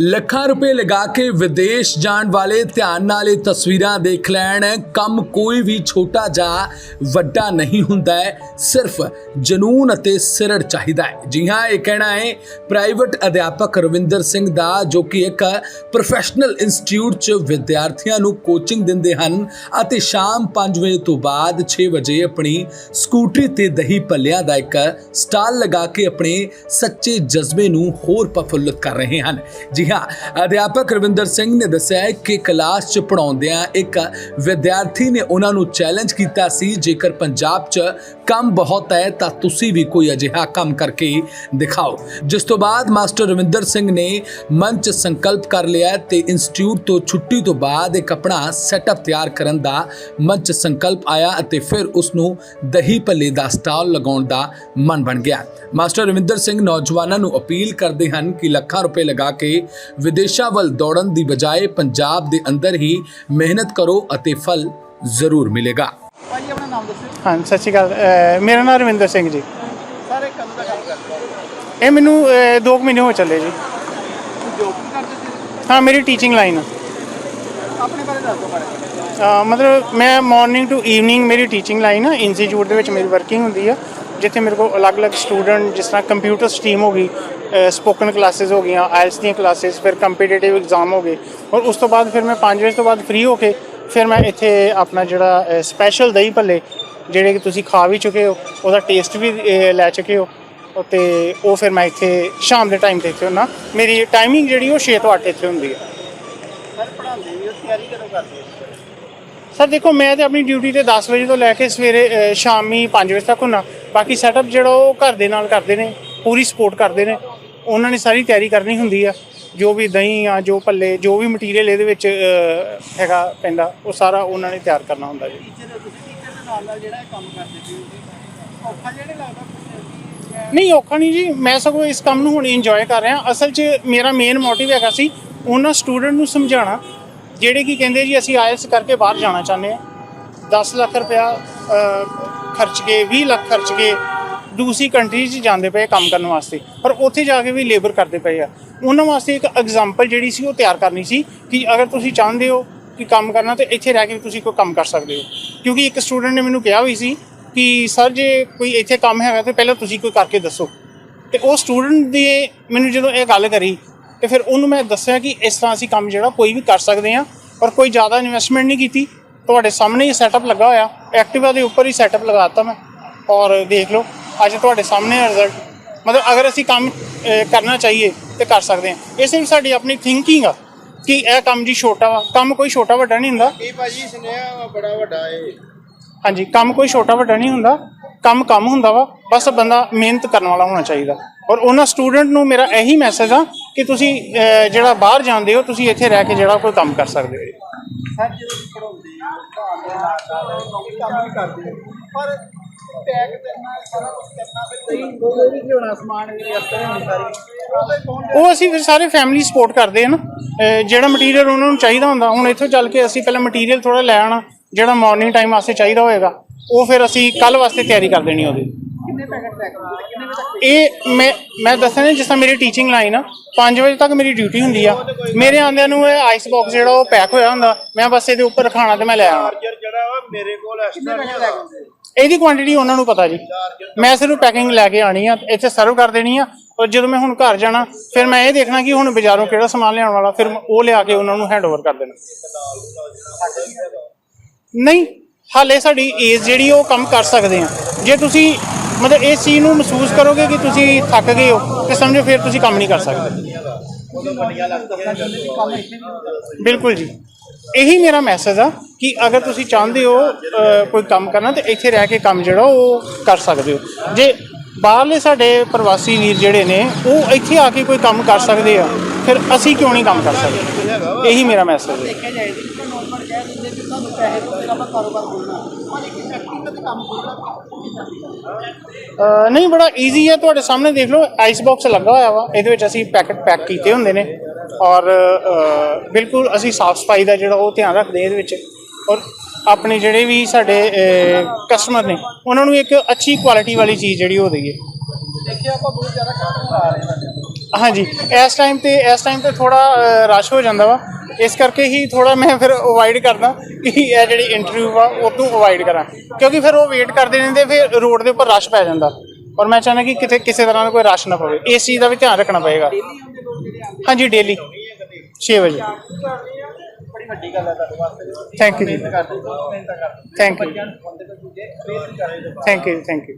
ਲੱਖਾਂ ਰੁਪਏ ਲਗਾ ਕੇ ਵਿਦੇਸ਼ ਜਾਣ ਵਾਲੇ ਧਿਆਨ ਨਾਲ ਇਹ ਤਸਵੀਰਾਂ ਦੇਖ ਲੈਣ। ਕੰਮ ਕੋਈ ਵੀ ਛੋਟਾ ਜਾਂ ਵੱਡਾ ਨਹੀਂ ਹੁੰਦਾ ਹੈ, ਸਿਰਫ ਜਨੂਨ ਅਤੇ ਸਿਰੜ ਚਾਹੀਦਾ ਹੈ। ਜੀ ਹਾਂ, ਇਹ ਕਹਿਣਾ ਹੈ, ਪ੍ਰਾਈਵੇਟ ਅਧਿਆਪਕ ਰਵਿੰਦਰ ਸਿੰਘ ਦਾ, ਜੋ ਕਿ ਇੱਕ ਪ੍ਰੋਫੈਸ਼ਨਲ ਇੰਸਟੀਚਿਊਟ 'ਚ ਵਿਦਿਆਰਥੀਆਂ ਨੂੰ ਕੋਚਿੰਗ ਦਿੰਦੇ ਹਨ ਅਤੇ ਸ਼ਾਮ 5 ਵਜੇ ਤੋਂ ਬਾਅਦ 6 ਵਜੇ ਆਪਣੀ ਸਕੂਟਰੀ ਤੇ ਦਹੀਂ ਭੱਲਿਆਂ ਦਾ ਇੱਕ ਸਟਾਲ ਲਗਾ ਕੇ ਆਪਣੇ ਸੱਚੇ ਜਜ਼ਬੇ ਨੂੰ ਹੋਰ ਪ੍ਰਫੁੱਲਤ ਕਰ ਰਹੇ ਹਨ। ਜੀ ਹਾਂ ਅਧਿਆਪਕ ਰਵਿੰਦਰ ਸਿੰਘ ਨੇ ਦੱਸਿਆ ਕਿ ਕਲਾਸ 'ਚ ਪੜਾਉਂਦਿਆਂ ਇੱਕ ਵਿਦਿਆਰਥੀ ਨੇ ਉਹਨਾਂ ਨੂੰ ਚੈਲੰਜ ਕੀਤਾ ਸੀ, ਜੇਕਰ ਪੰਜਾਬ 'ਚ ਕੰਮ ਬਹੁਤ ਹੈ, ਤਾਂ ਤੁਸੀਂ ਵੀ ਕੋਈ ਅਜਿਹਾ ਕੰਮ ਕਰਕੇ ਦਿਖਾਓ। ਜਿਸ ਤੋਂ ਬਾਅਦ ਮਾਸਟਰ ਰਵਿੰਦਰ ਸਿੰਘ ਨੇ ਮਨ 'ਚ ਸੰਕਲਪ ਕਰ ਲਿਆ ਤੇ ਇੰਸਟੀਚਿਊਟ ਤੋਂ ਛੁੱਟੀ ਤੋਂ ਬਾਅਦ ਇੱਕ ਆਪਣਾ ਸੈਟਅਪ ਤਿਆਰ ਕਰਨ ਦਾ ਮਨ 'ਚ ਸੰਕਲਪ ਆਇਆ ਅਤੇ ਫਿਰ ਉਸ ਨੂੰ ਦਹੀਂ ਭੱਲੇ ਦਾ ਸਟਾਲ ਲਗਾਉਣ ਦਾ ਮਨ ਬਣ ਗਿਆ। ਮਾਸਟਰ ਰਵਿੰਦਰ ਸਿੰਘ ਨੌਜਵਾਨਾਂ ਨੂੰ ਅਪੀਲ ਕਰਦੇ ਹਨ ਕਿ ਲੱਖਾਂ ਰੁਪਏ ਲਗਾ ਕੇ ਵਿਦੇਸ਼ਾਂ ਵੱਲ ਦੌੜਨ ਦੀ ਬਜਾਏ ਪੰਜਾਬ ਦੇ ਅੰਦਰ ਹੀ ਮਿਹਨਤ ਕਰੋ ਅਤੇ ਫਲ ਜ਼ਰੂਰ ਮਿਲੇਗਾ। ਭਾਜੀ ਆਪਣਾ ਨਾਮ ਦੱਸਿਓ ਹਾਂ ਸਤਿ ਸ਼੍ਰੀ ਅਕਾਲ। ਅਹ ਮੇਰਾ ਨਾਮ ਰਵਿੰਦਰ ਸਿੰਘ ਜੀ। ਸਾਰੇ ਕਦੋਂ ਦਾ ਕੰਮ ਕਰਦੇ ਹੋ ਇਹ ਮੈਨੂੰ 2 ਮਹੀਨੇ ਹੋ ਚੱਲੇ ਜੀ। ਜੋਬ ਵੀ ਕਰਦੇ ਸੀ? ਹਾਂ ਮੇਰੀ ਟੀਚਿੰਗ ਲਾਈਨ ਆਪਣੇ ਬਾਰੇ ਦੱਸੋ ਬਾਰੇ। ਅਹ ਮਤਲਬ ਮੈਂ ਮਾਰਨਿੰਗ ਟੂ ਈਵਨਿੰਗ ਮੇਰੀ ਟੀਚਿੰਗ ਲਾਈਨ ਆ। ਇੰਸਟੀਚਿਊਟ ਦੇ ਵਿੱਚ ਮੇਰੀ ਵਰਕਿੰਗ ਹੁੰਦੀ ਆ। ਜਿੱਥੇ ਮੇਰੇ ਕੋਲ ਅਲੱਗ-ਅਲੱਗ ਸਟੂਡੈਂਟ ਜਿਸ ਤਰ੍ਹਾਂ ਕੰਪਿਊਟਰ ਸਟਰੀਮ ਹੋ ਗਈ ਸਪੋਕਨ ਕਲਾਸਿਸ ਹੋ ਗਈਆਂ ਆਇਲਸ ਦੀਆਂ ਕਲਾਸਿਸ ਫਿਰ ਕੰਪੀਟੀਟਿਵ ਐਗਜ਼ਾਮ ਹੋ ਗਏ। ਔਰ ਉਸ ਤੋਂ ਬਾਅਦ ਫਿਰ ਮੈਂ 5 ਵਜੇ ਤੋਂ ਬਾਅਦ ਫ੍ਰੀ ਹੋ ਕੇ ਫਿਰ ਮੈਂ ਇੱਥੇ ਆਪਣਾ ਜਿਹੜਾ ਸਪੈਸ਼ਲ ਦਹੀਂ ਭੱਲੇ ਜਿਹੜੇ ਕਿ ਤੁਸੀਂ ਖਾ ਵੀ ਚੁੱਕੇ ਹੋ ਉਹਦਾ ਟੇਸਟ ਵੀ ਲੈ ਚੁੱਕੇ ਹੋ ਤੇ ਉਹ ਫਿਰ ਮੈਂ ਇੱਥੇ ਸ਼ਾਮ ਦੇ ਟਾਈਮ ਤੇ ਇੱਥੇ ਹੁੰਦਾ ਮੇਰੀ ਟਾਈਮਿੰਗ ਜਿਹੜੀ ਉਹ 6 ਤੋਂ 8 ਇੱਥੇ ਹੁੰਦੀ ਹੈ। ਸਰ ਪੜਾਉਂਦੇ ਵੀ ਹੋ ਤਿਆਰੀ ਕਦੋਂ ਕਰਦੇ ਹੋ? ਸਰ ਦੇਖੋ ਮੈਂ ਤੇ ਆਪਣੀ ਡਿਊਟੀ ਤੇ 10 ਵਜੇ ਤੋਂ ਲੈ ਕੇ ਸਵੇਰੇ ਸ਼ਾਮੀ 5 ਵਜੇ ਤੱਕ ਹੁੰਨਾ। ਬਾਕੀ ਸੈਟਅਪ ਜਿਹੜਾ ਉਹ ਘਰ ਦੇ ਨਾਲ ਕਰਦੇ ਨੇ ਪੂਰੀ ਸਪੋਰਟ ਕਰਦੇ ਨੇ। ਉਹਨਾਂ ਨੇ ਸਾਰੀ ਤਿਆਰੀ ਕਰਨੀ ਹੁੰਦੀ ਆ। ਜੋ ਵੀ ਦਹੀਂ ਆ ਜੋ ਭੱਲੇ ਜੋ ਵੀ ਮਟੀਰੀਅਲ ਇਹਦੇ ਵਿੱਚ ਹੈਗਾ ਪੈਂਦਾ ਉਹ ਸਾਰਾ ਉਹਨਾਂ ਨੇ ਤਿਆਰ ਕਰਨਾ ਹੁੰਦਾ ਜੀ। ਟੀਚਰ ਤੁਸੀਂ ਟੀਚਰ ਦੇ ਨਾਲ ਨਾਲ ਜਿਹੜਾ ਇਹ ਕੰਮ ਕਰਦੇ ਸੀ ਔਖਾ ਜਿਹੜੇ ਲੱਗਦਾ ਕੁਝ ਨਹੀਂ ਔਖਾ ਨਹੀਂ ਜੀ। ਮੈਂ ਸਗੋਂ ਇਸ ਕੰਮ ਨੂੰ ਹੁਣ ਇੰਜੋਏ ਕਰ ਰਿਹਾ। ਅਸਲ 'ਚ ਮੇਰਾ ਮੇਨ ਮੋਟਿਵ ਹੈਗਾ ਸੀ ਉਹਨਾਂ ਸਟੂਡੈਂਟ ਨੂੰ ਸਮਝਾਉਣਾ ਜਿਹੜੇ ਕੀ ਕਹਿੰਦੇ ਜੀ ਅਸੀਂ ਆਇਲਸ ਕਰਕੇ ਬਾਹਰ ਜਾਣਾ ਚਾਹੁੰਦੇ ਆ 10 ਲੱਖ ਰੁਪਇਆ ਖਰਚ ਕੇ 20 ਲੱਖ ਖਰਚ ਕੇ ਦੂਸਰੀ ਕੰਟਰੀ 'ਚ ਜਾਂਦੇ ਪਏ ਕੰਮ ਕਰਨ ਵਾਸਤੇ, ਪਰ ਉੱਥੇ ਜਾ ਕੇ ਵੀ ਲੇਬਰ ਕਰਦੇ ਪਏ ਆ। ਉਹਨਾਂ ਵਾਸਤੇ ਇੱਕ ਐਗਜ਼ਾਮਪਲ ਜਿਹੜੀ ਸੀ, ਉਹ ਤਿਆਰ ਕਰਨੀ ਸੀ ਕਿ ਅਗਰ ਤੁਸੀਂ ਚਾਹੁੰਦੇ ਹੋ ਕਿ ਕੰਮ ਕਰਨਾ, ਤੇ ਇੱਥੇ ਰਹਿ ਕੇ ਵੀ ਤੁਸੀਂ ਕੋਈ ਕੰਮ ਕਰ ਸਕਦੇ ਹੋ। ਕਿਉਂਕਿ ਇੱਕ ਸਟੂਡੈਂਟ ਨੇ ਮੈਨੂੰ ਕਿਹਾ ਹੋਈ ਸੀ ਕਿ, ਸਰ, ਜੇ ਕੋਈ ਇੱਥੇ ਕੰਮ ਹੈਗਾ, ਤੇ ਪਹਿਲਾਂ ਤੁਸੀਂ ਕੋਈ ਕਰਕੇ ਦੱਸੋ। ਤੇ ਉਹ ਸਟੂਡੈਂਟ ਦੀ ਮੈਨੂੰ ਜਦੋਂ ਇਹ ਗੱਲ ਕਰੀ, ਤੇ ਫਿਰ ਉਹਨੂੰ ਮੈਂ ਦੱਸਿਆ ਕਿ ਇਸ ਤਰ੍ਹਾਂ ਅਸੀਂ ਕੰਮ ਜਿਹੜਾ, ਕੋਈ ਵੀ ਕਰ ਸਕਦੇ ਹਾਂ ਔਰ ਕੋਈ ਜ਼ਿਆਦਾ ਇਨਵੈਸਟਮੈਂਟ ਨਹੀਂ ਕੀਤੀ। ਤੁਹਾਡੇ ਸਾਹਮਣੇ ਹੀ ਸੈਟਅਪ ਲੱਗਾ ਹੋਇਆ ਐਕਟਿਵਾ ਦੇ ਉੱਪਰ ਹੀ ਸੈਟਅਪ ਲਗਾਤਾ ਮੈਂ। ਔਰ ਦੇਖ ਲਓ ਅੱਜ ਤੁਹਾਡੇ ਸਾਹਮਣੇ ਹੈ ਰਿਜ਼ਲਟ ਮਤਲਬ ਅਗਰ ਅਸੀਂ ਕੰਮ ਕਰਨਾ ਚਾਹੀਏ ਤੇ ਕਰ ਸਕਦੇ ਹਾਂ। ਇਹ ਸਿਰਫ ਸਾਡੀ ਆਪਣੀ ਥਿੰਕਿੰਗ ਆ ਕਿ ਇਹ ਕੰਮ ਜੀ ਛੋਟਾ ਵਾ। ਕੰਮ ਕੋਈ ਛੋਟਾ ਵੱਡਾ ਨਹੀਂ ਹੁੰਦਾ। ਇਹ ਭਾਜੀ ਸੁਨੇਹਾ ਬੜਾ ਵੱਡਾ ਏ ਹਾਂਜੀ ਕੰਮ ਕੋਈ ਛੋਟਾ ਵੱਡਾ ਨਹੀਂ ਹੁੰਦਾ। ਕੰਮ ਕੰਮ ਹੁੰਦਾ ਵਾ। ਬਸ ਬੰਦਾ ਮਿਹਨਤ ਕਰਨ ਵਾਲਾ ਹੋਣਾ ਚਾਹੀਦਾ। ਔਰ ਉਹਨਾਂ ਸਟੂਡੈਂਟ ਨੂੰ ਮੇਰਾ ਇਹੀ ਮੈਸੇਜ ਆ ਕਿ ਤੁਸੀਂ ਜਿਹੜਾ ਬਾਹਰ ਜਾਂਦੇ ਹੋ ਤੁਸੀਂ ਇੱਥੇ ਰਹਿ ਕੇ ਜਿਹੜਾ ਕੋਈ ਕੰਮ ਕਰ ਸਕਦੇ ਹੋ। ਸਰ ਜਦੋਂ ਪੜਾਉਂਦੇ ਨੌਕਰੀ ਕੰਮ ਵੀ ਕਰਦੇ ਪਰ ਪੈਕ ਕਰਨਾ ਸਾਰਾ ਕੁਝ ਕਰਨਾ ਫਿਰ ਸਹੀ ਉਹ ਵੀ ਕੀ ਹੋਣਾ ਸਮਾਨ ਵੀ ਅਸਰ ਹੋਣੀ ਸਾਰੀ ਉਹਦੇ ਕੌਣ ਉਹ ਅਸੀਂ ਫਿਰ ਸਾਰੇ ਫੈਮਿਲੀ ਸਪੋਰਟ ਕਰਦੇ ਆ ਨਾ। ਅਹ, ਜਿਹੜਾ ਮਟੀਰੀਅਲ ਉਹਨਾਂ ਨੂੰ ਚਾਹੀਦਾ ਹੁੰਦਾ ਹੁਣ ਇੱਥੋਂ ਚੱਲ ਕੇ ਅਸੀਂ ਪਹਿਲਾਂ ਮਟੀਰੀਅਲ ਥੋੜਾ ਲੈ ਆਣਾ ਜਿਹੜਾ ਮਾਰਨਿੰਗ ਟਾਈਮ ਵਾਸਤੇ ਚਾਹੀਦਾ ਹੋਏਗਾ ਉਹ ਫਿਰ ਅਸੀਂ ਕੱਲ ਵਾਸਤੇ ਤਿਆਰੀ ਕਰ ਦੇਣੀ ਉਹਦੀ। ਇਹ ਮੈਂ ਮੈਂ ਦੱਸਿਆ ਨਾ ਜਿਸ ਤਰ੍ਹਾਂ ਮੇਰੀ ਟੀਚਿੰਗ ਲਾਈਨ ਆ 5 ਵਜੇ ਤੱਕ ਮੇਰੀ ਡਿਊਟੀ ਹੁੰਦੀ ਆ। ਮੇਰੇ ਆਂਦਿਆਂ ਨੂੰ ਇਹ ਆਈਸ ਬਾਕਸ ਜਿਹੜਾ ਉਹ ਪੈਕ ਹੋਇਆ ਹੁੰਦਾ ਮੈਂ ਬਸ ਇਹਦੇ ਉੱਪਰ ਰਖਾਣਾ ਤੇ ਮੈਂ ਲੈ ਆਉਣਾ। ਚਾਰਜਰ ਜਿਹੜਾ ਵਾ ਮੇਰੇ ਕੋਲ ਐਕਸਟਰਾ ਨਹੀਂ ਹੈਗਾ। ਇਹਦੀ ਕੁਆਂਟੀਟੀ ਉਹਨਾਂ ਨੂੰ ਪਤਾ ਜੀ। ਮੈਂ ਸਿਰਫ ਪੈਕਿੰਗ ਲੈ ਕੇ ਆਣੀ ਆ, ਇੱਥੇ ਸਰਵ ਕਰ ਦੇਣੀ ਆ, ਔਰ ਜਦੋਂ ਮੈਂ ਹੁਣ ਘਰ ਜਾਣਾ, ਫਿਰ ਮੈਂ ਇਹ ਦੇਖਣਾ ਕਿ ਹੁਣ ਬਾਜ਼ਾਰੋਂ ਕਿਹੜਾ ਸਮਾਨ ਲਿਆਉਣ ਵਾਲਾ, ਫਿਰ ਉਹ ਲਿਆ ਕੇ ਉਹਨਾਂ ਨੂੰ ਹੈਂਡਓਵਰ ਕਰ ਦੇਣਾ। ਨਹੀਂ, ਹਾਲੇ ਸਾਡੀ ਏਜ ਜਿਹੜੀ ਉਹ ਕੰਮ ਕਰ ਸਕਦੇ ਆ। ਜੇ ਤੁਸੀਂ ਮਤਲਬ ਇਸ ਚੀਜ਼ ਨੂੰ ਮਹਿਸੂਸ ਕਰੋਗੇ ਕਿ ਤੁਸੀਂ ਥੱਕ ਗਏ ਹੋ, ਤੇ ਸਮਝੋ ਫਿਰ ਤੁਸੀਂ ਕੰਮ ਨਹੀਂ ਕਰ ਸਕਦੇ। ਬਿਲਕੁਲ ਜੀ। ਇਹੀ ਮੇਰਾ ਮੈਸੇਜ ਆ। ਕਿ ਅਗਰ ਤੁਸੀਂ ਚਾਹੁੰਦੇ ਹੋ ਕੋਈ ਕੰਮ ਕਰਨਾ ਤੇ ਇੱਥੇ ਰਹਿ ਕੇ ਕੰਮ ਜਿਹੜਾ ਉਹ ਕਰ ਸਕਦੇ ਹੋ। ਜੇ ਬਾਹਰਲੇ ਸਾਡੇ ਪ੍ਰਵਾਸੀ ਵੀਰ ਜਿਹੜੇ ਨੇ ਉਹ ਇੱਥੇ ਆ ਕੇ ਕੋਈ ਕੰਮ ਕਰ ਸਕਦੇ ਆ ਫਿਰ ਅਸੀਂ ਕਿਉਂ ਨਹੀਂ ਕੰਮ ਕਰ ਸਕਦੇ? ਇਹੀ ਮੇਰਾ ਮੈਸੇਜ ਹੈ। ਨਹੀਂ ਬੜਾ ਈਜ਼ੀ ਹੈ। ਤੁਹਾਡੇ ਸਾਹਮਣੇ ਦੇਖ ਲਓ ਆਈਸ ਬਾਕਸ ਲੱਗਾ ਹੋਇਆ ਵਾ। ਇਹਦੇ ਵਿੱਚ ਅਸੀਂ ਪੈਕਟ ਪੈਕ ਕੀਤੇ ਹੁੰਦੇ ਨੇ। ਔਰ ਬਿਲਕੁਲ ਅਸੀਂ ਸਾਫ਼ ਸਫ਼ਾਈ ਦਾ ਜਿਹੜਾ ਉਹ ਧਿਆਨ ਰੱਖਦੇ ਇਹਦੇ ਵਿੱਚ। ਔਰ ਆਪਣੇ ਜਿਹੜੇ ਵੀ ਸਾਡੇ ਕਸਟਮਰ ਨੇ, ਉਹਨਾਂ ਨੂੰ ਇੱਕ ਅੱਛੀ ਕੁਆਲਿਟੀ ਵਾਲੀ ਚੀਜ਼ ਜਿਹੜੀ ਹੋ ਦਈਏ। ਦੇਖਿਆ ਆਪਾਂ ਬਹੁਤ ਜ਼ਿਆਦਾ ਕੰਮ ਆ ਰਹੇ ਹਾਂ ਹਾਂਜੀ, ਇਸ ਟਾਈਮ ਤੇ, ਇਸ ਟਾਈਮ ਤੇ ਥੋੜਾ ਰਸ਼ ਹੋ ਜਾਂਦਾ ਵਾ। ਇਸ ਕਰਕੇ ਹੀ ਥੋੜਾ ਮੈਂ ਫਿਰ ਅਵੋਇਡ ਕਰਦਾ ਕਿ ਇਹ ਜਿਹੜੀ ਇੰਟਰਵਿਊ ਆ ਉਹ ਤੋਂ ਅਵੋਇਡ ਕਰਾਂ। ਕਿਉਂਕਿ ਫਿਰ ਉਹ ਵੇਟ ਕਰਦੇ ਰਹਿੰਦੇ ਫਿਰ ਰੋਡ ਦੇ ਉੱਪਰ ਰਸ਼ ਪੈ ਜਾਂਦਾ। ਔਰ ਮੈਂ ਚਾਹੁੰਦਾ ਕਿ ਕਿਤੇ ਕਿਸੇ ਤਰ੍ਹਾਂ ਦਾ ਕੋਈ ਰਸ਼ ਨਾ ਪਵੇ। ਇਸ ਚੀਜ਼ ਦਾ ਵੀ ਧਿਆਨ ਰੱਖਣਾ ਪਏਗਾ। ਹਾਂਜੀ ਡੇਲੀ 6 ਵਜੇ। ਬੜੀ ਵੱਡੀ ਗੱਲ ਹੈ ਤੁਹਾਡੇ ਵਾਸਤੇ। Thank you ji. ਕਰਦੇ ਬਹੁਤ ਮਿਹਨਤ ਕਰਦੇ ਥੈਂਕ ਯੂ ਬੱਚਿਆਂ ਨੂੰ ਖਵਾਉਂਦੇ ਤਾਂ ਦੂਜੇ ਫੇਰ ਵੀ ਕਰ ਰਹੇ ਥੈਂਕ ਯੂ ਥੈਂਕ ਯੂ